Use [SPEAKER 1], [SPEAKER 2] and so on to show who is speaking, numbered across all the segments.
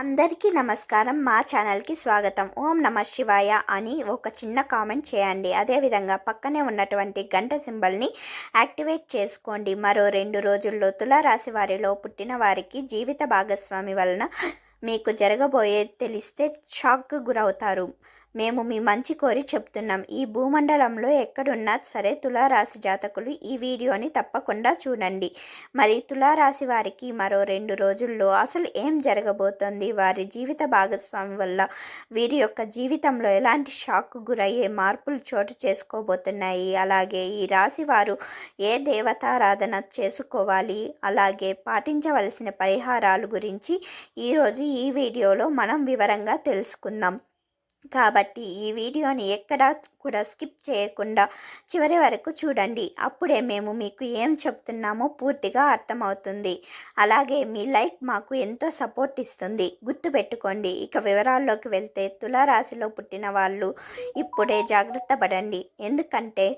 [SPEAKER 1] అందరికీ నమస్కారం. మా ఛానల్కి స్వాగతం. ఓం నమ శివాయ అని ఒక చిన్న కామెంట్ చేయండి. అదేవిధంగా పక్కనే ఉన్నటువంటి గంట సింబల్ని యాక్టివేట్ చేసుకోండి. మరో రెండు రోజుల్లో తులారాశి వారిలో పుట్టిన వారికి జీవిత భాగస్వామి వలన మీకు జరగబోయే తెలిస్తే షాక్ గురవుతారు. మేము మీ మంచి కోరి చెప్తున్నాం. ఈ భూమండలంలో ఎక్కడున్నా సరే తులారాశి జాతకులు ఈ వీడియోని తప్పకుండా చూడండి. మరి తులారాశి వారికి మరో రెండు రోజుల్లో అసలు ఏం జరగబోతోంది? వారి జీవిత భాగస్వామి వల్ల వీరి యొక్క జీవితంలో ఎలాంటి షాక్ గురయ్యే మార్పులు చోటు చేసుకోబోతున్నాయి? అలాగే ఈ రాశి వారు ఏ దేవతారాధన చేసుకోవాలి? అలాగే పాటించవలసిన పరిహారాలు గురించి ఈరోజు ఈ వీడియోలో మనం వివరంగా తెలుసుకుందాం. కాబట్టి ఈ వీడియోని ఎక్కడా కూడా స్కిప్ చేయకుండా చివరి వరకు చూడండి. అప్పుడే మేము మీకు ఏం చెప్తున్నామో పూర్తిగా అర్థమవుతుంది. అలాగే మీ లైక్ మాకు ఎంతో సపోర్ట్ ఇస్తుంది. గుర్తుపెట్టుకోండి. ఇక వివరాల్లోకి వెళ్తే తులారాశిలో పుట్టిన వాళ్ళు ఇప్పుడే జాగ్రత్త పడండి. ఎందుకంటే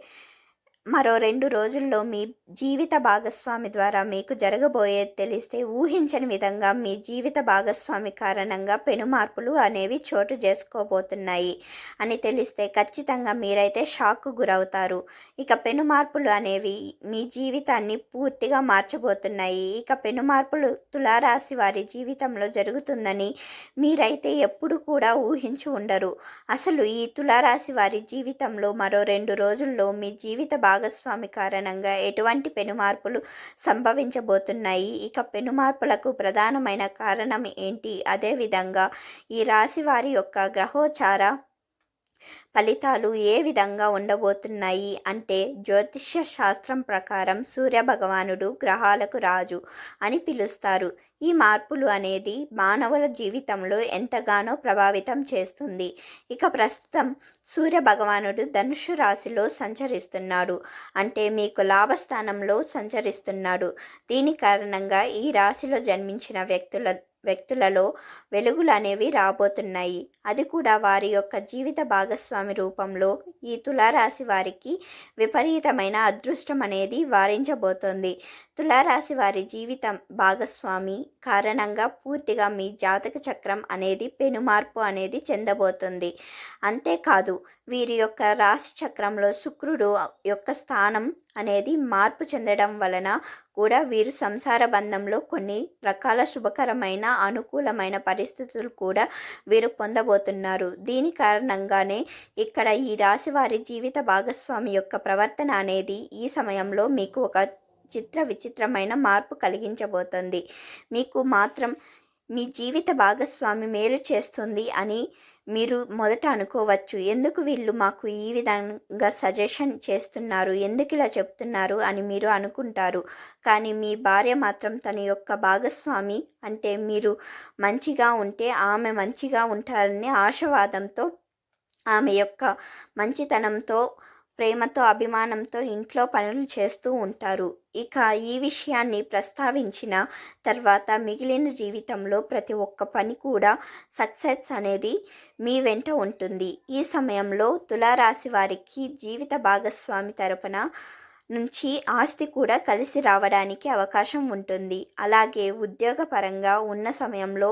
[SPEAKER 1] మరో రెండు రోజుల్లో మీ జీవిత భాగస్వామి ద్వారా మీకు జరగబోయేది తెలిస్తే ఊహించని విధంగా మీ జీవిత భాగస్వామి కారణంగా పెను మార్పులు అనేవి చోటు చేసుకోబోతున్నాయి అని తెలిస్తే ఖచ్చితంగా మీరైతే షాక్కు గురవుతారు. ఇక పెను మార్పులు అనేవి మీ జీవితాన్ని పూర్తిగా మార్చబోతున్నాయి. ఇక పెను మార్పులు తులారాశి వారి జీవితంలో జరుగుతుందని మీరైతే ఎప్పుడు కూడా ఊహించి ఉండరు. అసలు ఈ తులారాశి వారి జీవితంలో మరో రెండు రోజుల్లో మీ జీవిత భాగస్వామి కారణంగా ఎటువంటి పెనుమార్పులు సంభవించబోతున్నాయి? ఇక పెనుమార్పులకు ప్రధానమైన కారణం ఏంటి? అదేవిధంగా ఈ రాశి వారి యొక్క గ్రహోచార ఫలితాలు ఏ విధంగా ఉండబోతున్నాయి అంటే జ్యోతిష్య శాస్త్రం ప్రకారం సూర్య భగవానుడు గ్రహాలకు రాజు అని పిలుస్తారు. ఈ మార్పులు అనేది మానవుల జీవితంలో ఎంతగానో ప్రభావితం చేస్తుంది. ఇక ప్రస్తుతం సూర్య భగవానుడు ధనుషు రాశిలో సంచరిస్తున్నాడు. అంటే మీకు లాభస్థానంలో సంచరిస్తున్నాడు. దీని కారణంగా ఈ రాశిలో జన్మించిన వ్యక్తుల వ్యక్తులలో వెలుగులు అనేవి రాబోతున్నాయి. అది కూడా వారి యొక్క జీవిత భాగస్వామి రూపంలో ఈ తులారాశి వారికి విపరీతమైన అదృష్టం అనేది వారించబోతోంది. తులారాశి వారి జీవితం భాగస్వామి కారణంగా పూర్తిగా మీ జాతక చక్రం అనేది పెనుమార్పు అనేది చెందబోతుంది. అంతేకాదు వీరి యొక్క రాశి చక్రంలో శుక్రుడు యొక్క స్థానం అనేది మార్పు చెందడం వలన కూడా వీరు సంసార బంధంలో కొన్ని రకాల శుభకరమైన అనుకూలమైన పరిస్థితులు కూడా వీరు పొందబోతున్నారు. దీని కారణంగానే ఇక్కడ ఈ రాశి వారి జీవిత భాగస్వామి యొక్క ప్రవర్తన అనేది ఈ సమయంలో మీకు ఒక చిత్ర విచిత్రమైన మార్పు కలిగించబోతుంది. మీకు మాత్రం మీ జీవిత భాగస్వామి మేలు చేస్తుంది అని మీరు మొదట అనుకోవచ్చు. ఎందుకు వీళ్ళు మాకు ఈ విధంగా సజెషన్ చేస్తున్నారు? ఎందుకు ఇలా చెప్తున్నారు? అని మీరు అనుకుంటారు. కానీ మీ భార్య మాత్రం తన యొక్క భాగస్వామి అంటే మీరు మంచిగా ఉంటే ఆమె మంచిగా ఉంటారనే ఆశవాదంతో ఆమె యొక్క మంచితనంతో ప్రేమతో అభిమానంతో ఇంట్లో పనులు చేస్తూ ఉంటారు. ఇక ఈ విషయాన్ని ప్రస్తావించిన తర్వాత మిగిలిన జీవితంలో ప్రతి ఒక్క పని కూడా సక్సెస్ అనేది మీ వెంట ఉంటుంది. ఈ సమయంలో తులారాశి వారికి జీవిత భాగస్వామి తరపున నుంచి ఆస్తి కూడా కలిసి రావడానికి అవకాశం ఉంటుంది. అలాగే ఉద్యోగపరంగా ఉన్న సమయంలో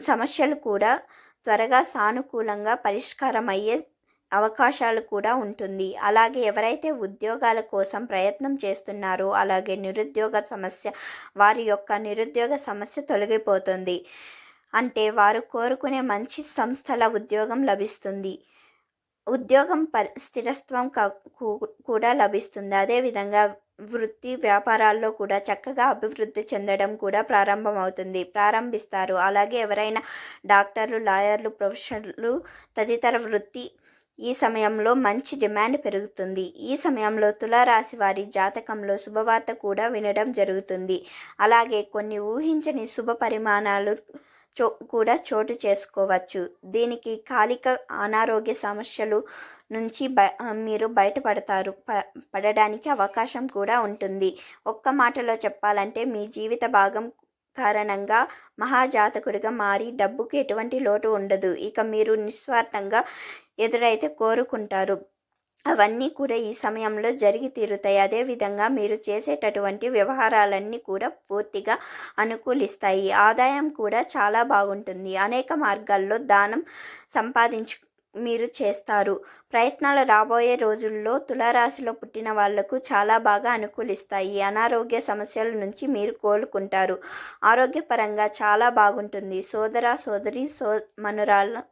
[SPEAKER 1] సమస్యలు కూడా త్వరగా సానుకూలంగా పరిష్కారం అయ్యే అవకాశాలు కూడా ఉంటుంది. అలాగే ఎవరైతే ఉద్యోగాల కోసం ప్రయత్నం చేస్తున్నారో అలాగే నిరుద్యోగ సమస్య వారి యొక్క నిరుద్యోగ సమస్య తొలగిపోతుంది. అంటే వారు కోరుకునే మంచి సంస్థల ఉద్యోగం లభిస్తుంది. ఉద్యోగం ప స్థిరత్వం కూడా లభిస్తుంది. అదేవిధంగా వృత్తి వ్యాపారాల్లో కూడా చక్కగా అభివృద్ధి చెందడం కూడా ప్రారంభమవుతుంది. ప్రారంభిస్తారు. అలాగే ఎవరైనా డాక్టర్లు లాయర్లు ప్రొఫెషనర్లు తదితర వృత్తి ఈ సమయంలో మంచి డిమాండ్ పెరుగుతుంది. ఈ సమయంలో తులారాశి వారి జాతకంలో శుభవార్త కూడా వినడం జరుగుతుంది. అలాగే కొన్ని ఊహించని శుభ పరిమాణాలు చో కూడా చోటు చేసుకోవచ్చు. దీనికి కాలిక అనారోగ్య సమస్యలు నుంచి బ మీరు బయటపడతారు. ప పడడానికి అవకాశం కూడా ఉంటుంది. ఒక్క మాటలో చెప్పాలంటే మీ జీవిత భాగం కారణంగా మహాజాతకుడిగా మారి డబ్బుకి ఎటువంటి లోటు ఉండదు. ఇక మీరు నిస్వార్థంగా ఎదురైతే కోరుకుంటారు. అవన్నీ కూడా ఈ సమయంలో జరిగి తీరుతాయి. అదేవిధంగా మీరు చేసేటటువంటి వ్యవహారాలన్నీ కూడా పూర్తిగా అనుకూలిస్తాయి. ఆదాయం కూడా చాలా బాగుంటుంది. అనేక మార్గాల్లో దానం సంపాదించు మీరు చేస్తారు. ప్రయత్నాలు రాబోయే రోజుల్లో తులారాశిలో పుట్టిన వాళ్ళకు చాలా బాగా అనుకూలిస్తాయి. అనారోగ్య సమస్యల నుంచి మీరు కోలుకుంటారు. ఆరోగ్యపరంగా చాలా బాగుంటుంది. సోదర సోదరి సో మనురాల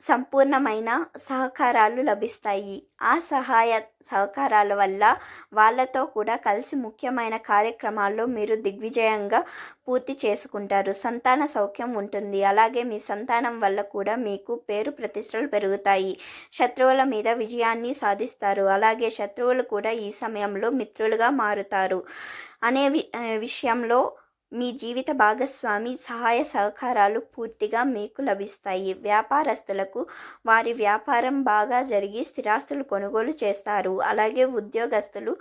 [SPEAKER 1] సంపూర్ణమైన సహకారాలు లభిస్తాయి. ఆ సహాయ సహకారాల వల్ల వాళ్ళతో కూడా కలిసి ముఖ్యమైన కార్యక్రమాల్లో మీరు దిగ్విజయంగా పూర్తి చేసుకుంటారు. సంతాన సౌఖ్యం ఉంటుంది. అలాగే మీ సంతానం వల్ల కూడా మీకు పేరు ప్రతిష్టలు పెరుగుతాయి. శత్రువుల మీద విజయాన్ని సాధిస్తారు. అలాగే శత్రువులు కూడా ఈ సమయంలో మిత్రులుగా మారుతారు. అనే విషయంలో మీ జీవిత భాగస్వామి సహాయ సహకారాలు పూర్తిగా మీకు లభిస్తాయి. వ్యాపారస్తులకు వారి వ్యాపారం బాగా జరిగి స్థిరాస్తులు కొనుగోలు చేస్తారు. అలాగే ఉద్యోగస్తులు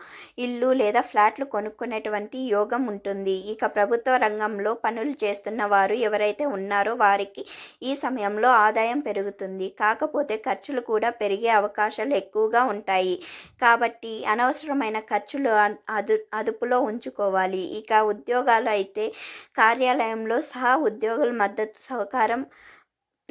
[SPEAKER 1] ఇల్లు లేదా ఫ్లాట్లు కొనుక్కునేటువంటి యోగం ఉంటుంది. ఇక ప్రభుత్వ రంగంలో పనులు చేస్తున్న వారు ఎవరైతే ఉన్నారో వారికి ఈ సమయంలో ఆదాయం పెరుగుతుంది. కాకపోతే ఖర్చులు కూడా పెరిగే అవకాశాలు ఎక్కువగా ఉంటాయి. కాబట్టి అనవసరమైన ఖర్చులు అదు అదుపులో ఉంచుకోవాలి. ఇక ఉద్యోగాలు అయితే కార్యాలయంలో సహా ఉద్యోగుల మద్దతు సహకారం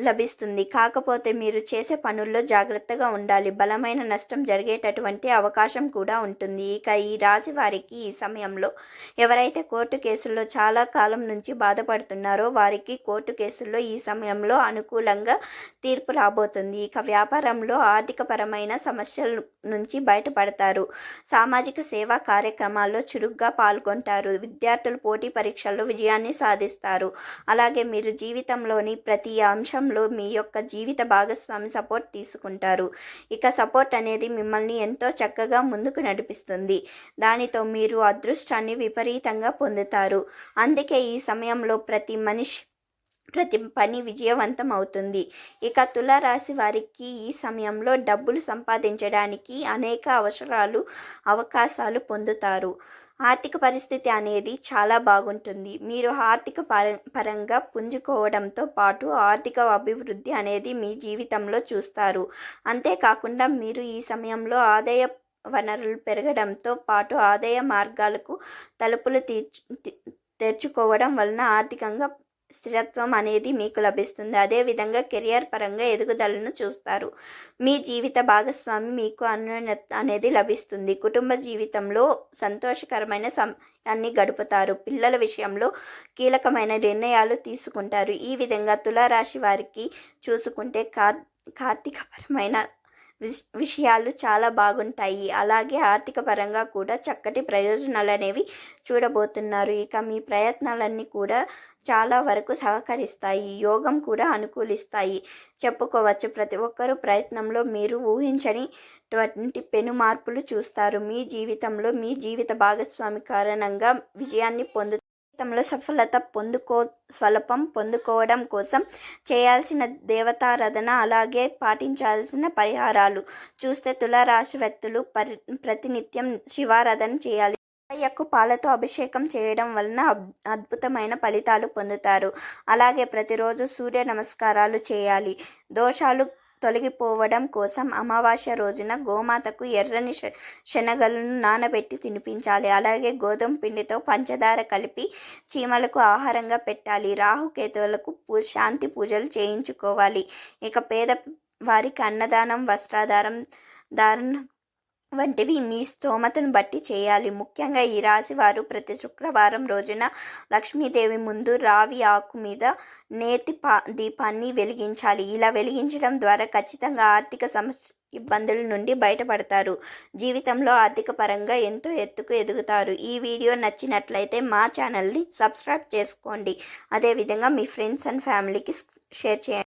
[SPEAKER 1] లభిస్తుంది. కాకపోతే మీరు చేసే పనుల్లో జాగ్రత్తగా ఉండాలి. బలమైన నష్టం జరిగేటటువంటి అవకాశం కూడా ఉంటుంది. ఇక ఈ రాశి వారికి ఈ సమయంలో ఎవరైతే కోర్టు కేసుల్లో చాలా కాలం నుంచి బాధపడుతున్నారో వారికి కోర్టు కేసుల్లో ఈ సమయంలో అనుకూలంగా తీర్పు రాబోతుంది. ఇక వ్యాపారంలో ఆర్థికపరమైన సమస్యల నుంచి బయటపడతారు. సామాజిక సేవా కార్యక్రమాల్లో చురుగ్గా పాల్గొంటారు. విద్యార్థులు పోటీ పరీక్షల్లో విజయాన్ని సాధిస్తారు. అలాగే మీరు జీవితంలోని ప్రతి అంశం విషయంలో మీ యొక్క జీవిత భాగస్వామి సపోర్ట్ తీసుకుంటారు. ఇక సపోర్ట్ అనేది మిమ్మల్ని ఎంతో చక్కగా ముందుకు నడిపిస్తుంది. దానితో మీరు అదృష్టాన్ని విపరీతంగా పొందుతారు. అందుకే ఈ సమయంలో ప్రతి మనిషి ప్రతి పని విజయవంతం అవుతుంది. ఇక తులారాశి వారికి ఈ సమయంలో డబ్బులు సంపాదించడానికి అనేక అవసరాలు అవకాశాలు పొందుతారు. ఆర్థిక పరిస్థితి అనేది చాలా బాగుంటుంది. మీరు ఆర్థిక పర పరంగా పుంజుకోవడంతో పాటు ఆర్థిక అభివృద్ధి అనేది మీ జీవితంలో చూస్తారు. అంతేకాకుండా మీరు ఈ సమయంలో ఆదాయ వనరులు పెరగడంతో పాటు ఆదాయ మార్గాలకు తలుపులు తీర్చు తెరుచుకోవడం వలన ఆర్థికంగా స్థిరత్వం అనేది మీకు లభిస్తుంది. అదేవిధంగా కెరియర్ పరంగా ఎదుగుదలను చూస్తారు. మీ జీవిత భాగస్వామి మీకు అన్యోన్యత అనేది లభిస్తుంది. కుటుంబ జీవితంలో సంతోషకరమైన సమయాన్ని గడుపుతారు. పిల్లల విషయంలో కీలకమైన నిర్ణయాలు తీసుకుంటారు. ఈ విధంగా తులారాశి వారికి చూసుకుంటే కార్ కార్తీకపరమైన విష్ విషయాలు చాలా బాగుంటాయి. అలాగే ఆర్థిక పరంగా కూడా చక్కటి ప్రయోజనాలు అనేవి చూడబోతున్నారు. ఇక మీ ప్రయత్నాలన్నీ కూడా చాలా వరకు సహకరిస్తాయి యోగం కూడా అనుకూలిస్తాయి. చెప్పుకోవచ్చు ప్రతి ఒక్కరూ ప్రయత్నంలో మీరు ఊహించనిటువంటి పెను మార్పులు చూస్తారు. మీ జీవితంలో మీ జీవిత భాగస్వామి కారణంగా విజయాన్ని పొందు జీవితంలో సఫలత పొందుకో స్వల్పం పొందుకోవడం కోసం చేయాల్సిన దేవతారాధన అలాగే పాటించాల్సిన పరిహారాలు. చూస్తే తులారాశి వ్యక్తులు పరి ప్రతినిత్యం శివారాధన చేయాలి. అయ్యకు పాలతో అభిషేకం చేయడం వలన అద్భుతమైన ఫలితాలు పొందుతారు. అలాగే ప్రతిరోజు సూర్య నమస్కారాలు చేయాలి. దోషాలు తొలగిపోవడం కోసం అమావాస్య రోజున గోమాతకు ఎర్రని శనగలను నానబెట్టి తినిపించాలి. అలాగే గోధుమ పిండితో పంచదార కలిపి చీమలకు ఆహారంగా పెట్టాలి. రాహుకేతువులకు పూ శాంతి పూజలు చేయించుకోవాలి. ఇక పేద వారికి అన్నదానం వస్త్రాధారం దారుణ వంటివి మీ స్తోమతను బట్టి చేయాలి. ముఖ్యంగా ఈ రాశి వారు ప్రతి శుక్రవారం రోజున లక్ష్మీదేవి ముందు రావి ఆకు మీద నేతి పా దీపాన్ని వెలిగించాలి. ఇలా వెలిగించడం ద్వారా ఖచ్చితంగా ఆర్థిక సమస్య ఇబ్బందుల నుండి బయటపడతారు. జీవితంలో ఆర్థిక పరంగా ఎంతో ఎత్తుకు ఎదుగుతారు. ఈ వీడియో నచ్చినట్లయితే మా ఛానల్ని సబ్స్క్రైబ్ చేసుకోండి. అదేవిధంగా మీ ఫ్రెండ్స్ అండ్ ఫ్యామిలీకి షేర్ చేయండి.